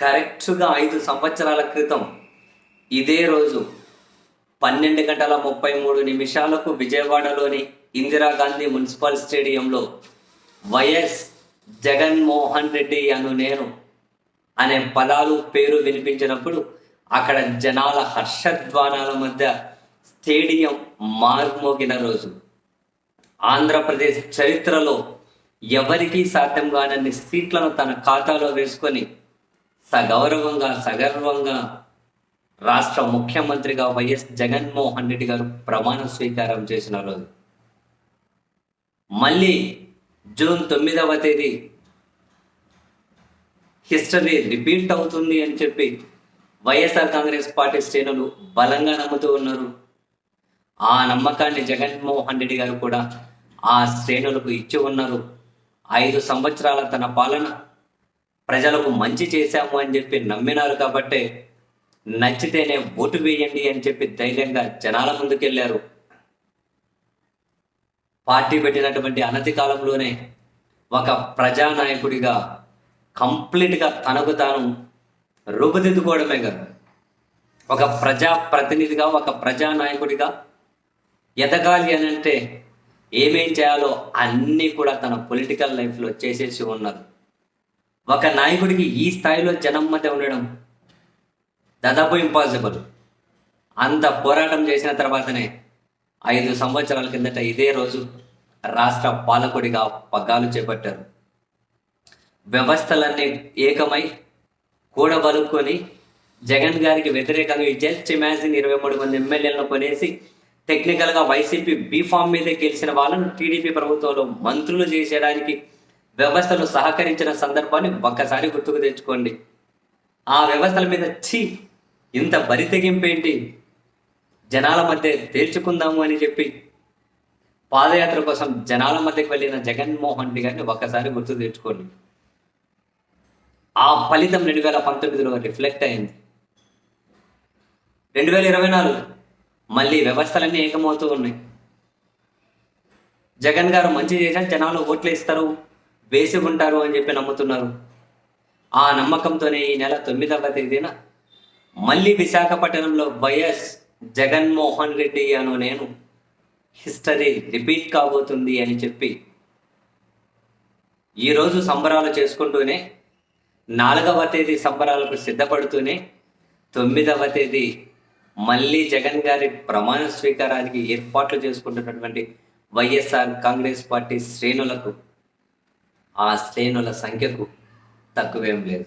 కరెక్ట్గా ఐదు సంవత్సరాల క్రితం ఇదే రోజు పన్నెండు గంటల ముప్పై మూడు నిమిషాలకు విజయవాడలోని ఇందిరాగాంధీ మున్సిపల్ స్టేడియంలో వైఎస్ జగన్మోహన్ రెడ్డి అను నేను అనే పదాలు పేరు వినిపించినప్పుడు అక్కడ జనాల హర్షధ్వానాల మధ్య స్టేడియం మార్మోగిన రోజు. ఆంధ్రప్రదేశ్ చరిత్రలో ఎవరికీ సాధ్యం కానన్ని సీట్లను తన ఖాతాలో వేసుకొని సగౌరవంగా సగర్వంగా రాష్ట్ర ముఖ్యమంత్రిగా వైఎస్ జగన్మోహన్ రెడ్డి గారు ప్రమాణ స్వీకారం చేసిన రోజు. మళ్ళీ జూన్ తొమ్మిదవ తేదీ హిస్టరీ రిపీట్ అవుతుంది అని చెప్పి వైఎస్ఆర్ కాంగ్రెస్ పార్టీ శ్రేణులు బలంగా నమ్ముతూ ఉన్నారు. ఆ నమ్మకాన్ని జగన్మోహన్ రెడ్డి గారు కూడా ఆ శ్రేణులకు ఇచ్చి ఉన్నారు. ఐదు సంవత్సరాల తన పాలన ప్రజలకు మంచి చేశాము అని చెప్పి నమ్మినారు కాబట్టే నచ్చితేనే ఓటు వేయండి అని చెప్పి ధైర్యంగా జనాల ముందుకెళ్ళారు. పార్టీ పెట్టినటువంటి అనతి కాలంలోనే ఒక ప్రజానాయకుడిగా కంప్లీట్గా తనకు తాను రూపుదిద్దుకోవడమే కదా ఒక ప్రజా ప్రతినిధిగా ఒక ప్రజానాయకుడిగా ఎదగాలి అని అంటే ఏమేం చేయాలో అన్నీ కూడా తన పొలిటికల్ లైఫ్లో చేసేసి ఉన్నారు ఒక నాయకుడికి ఈ స్థాయిలో జనం మధ్య ఉండడం దాదాపు ఇంపాసిబుల్ అంత పోరాటం చేసిన తర్వాతనే ఐదు సంవత్సరాల కిందట ఇదే రోజు రాష్ట్ర పాలకుడిగా పగ్గాలు చేపట్టారు. వ్యవస్థలన్నీ ఏకమై కూడబలుక్కొని జగన్ గారికి వ్యతిరేకంగా జస్ట్ ఇమాజిన్ ఇరవై మూడు మంది ఎమ్మెల్యేలను కొనేసి టెక్నికల్గా వైసీపీ బీఫామ్ మీదే గెలిచిన వాళ్ళను టీడీపీ ప్రభుత్వంలో మంత్రులు చేసేయడానికి వ్యవస్థలు సహకరించిన సందర్భాన్ని ఒక్కసారి గుర్తుకు తెచ్చుకోండి. ఆ వ్యవస్థల మీద ఛీ ఇంత బరి తెగింపేంటి? జనాల మధ్య తేల్చుకుందాము అని చెప్పి పాదయాత్ర కోసం జనాల మధ్యకి వెళ్ళిన జగన్మోహన్ రెడ్డి గారిని ఒక్కసారి గుర్తు తెచ్చుకోండి. ఆ ఫలితం రెండు వేల పంతొమ్మిదిలో రిఫ్లెక్ట్ అయింది. రెండు వేల ఇరవై నాలుగు మళ్ళీ వ్యవస్థలన్నీ ఏకమవుతూ ఉన్నాయి. జగన్ గారు మంచి చేశారు జనాలు ఓట్లు ఇస్తారు వేసి ఉంటారు అని చెప్పి నమ్ముతున్నారు. ఆ నమ్మకంతోనే ఈ నెల తొమ్మిదవ తేదీన మళ్ళీ విశాఖపట్నంలో వైఎస్ జగన్మోహన్ రెడ్డి అను నేను హిస్టరీ రిపీట్ కాబోతుంది అని చెప్పి ఈరోజు సంబరాలు చేసుకుంటూనే నాలుగవ తేదీ సంబరాలకు సిద్ధపడుతూనే తొమ్మిదవ తేదీ మళ్ళీ జగన్ గారి ప్రమాణ స్వీకారానికి ఏర్పాట్లు చేసుకుంటున్నటువంటి వైఎస్ఆర్ కాంగ్రెస్ పార్టీ శ్రేణులకు ఆ శ్రేణుల సంఖ్యకు తక్కువేం లేదు.